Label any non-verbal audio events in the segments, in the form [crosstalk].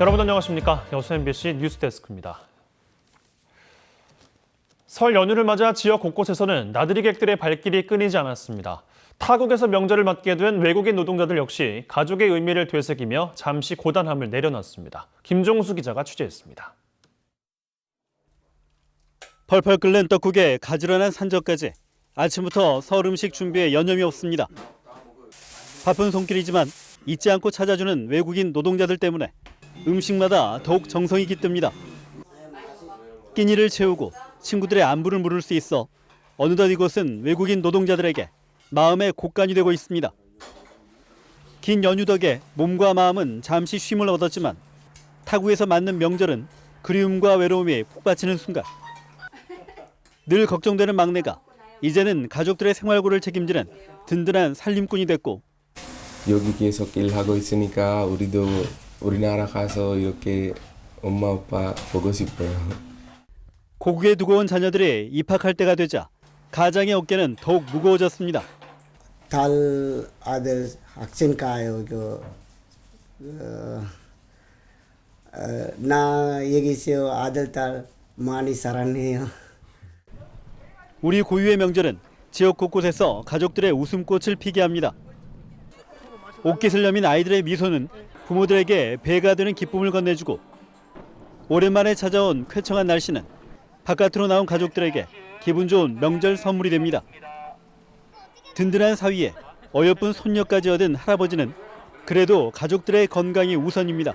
여러분 안녕하십니까? 여수 MBC 뉴스데스크입니다. 설 연휴를 맞아 지역 곳곳에서는 나들이 객들의 발길이 끊이지 않았습니다. 타국에서 명절을 맞게 된 외국인 노동자들 역시 가족의 의미를 되새기며 잠시 고단함을 내려놨습니다. 김종수 기자가 취재했습니다. 펄펄 끓는 떡국에 가지런한 산적까지 아침부터 설 음식 준비에 여념이 없습니다. 바쁜 손길이지만 잊지 않고 찾아주는 외국인 노동자들 때문에 음식마다 더욱 정성이 깃듭니다. 끼니를 채우고 친구들의 안부를 물을 수 있어 어느덧 이곳은 외국인 노동자들에게 마음의 곳간이 되고 있습니다. 긴 연휴 덕에 몸과 마음은 잠시 쉼을 얻었지만 타국에서 맞는 명절은 그리움과 외로움이 북받치는 순간 늘 걱정되는 막내가 이제는 가족들의 생활고를 책임지는 든든한 살림꾼이 됐고 여기 계속 일하고 있으니까 우리도 우리나라 가서 이렇게 엄마 아빠 보고 싶어요. 고국에 두고 온 자녀들이 입학할 때가 되자 가장의 어깨는 더욱 무거워졌습니다. 딸 아들 학생 가요 그 어, 어, 나 여기서 아들 딸 많이 사랑해요. 우리 고유의 명절은 지역 곳곳에서 가족들의 웃음꽃을 피게 합니다. 옷깃을 여민 아이들의 미소는 부모들에게 배가 되는 기쁨을 건네주고 오랜만에 찾아온 쾌청한 날씨는 바깥으로 나온 가족들에게 기분 좋은 명절 선물이 됩니다. 든든한 사위에 어여쁜 손녀까지 얻은 할아버지는 그래도 가족들의 건강이 우선입니다.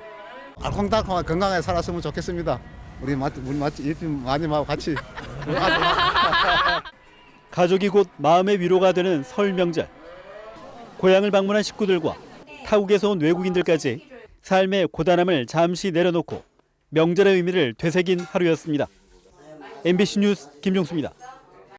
알콩달콩 건강하게 살았으면 좋겠습니다. 우리 맛 우리 맛 이피 많이 하고 같이 [laughs] 가족이 곧 마음의 위로가 되는 설 명절. 고향을 방문한 식구들과 타국에서 온 외국인들까지 삶의 고단함을 잠시 내려놓고 명절의 의미를 되새긴 하루였습니다. MBC 뉴스 김종수입니다.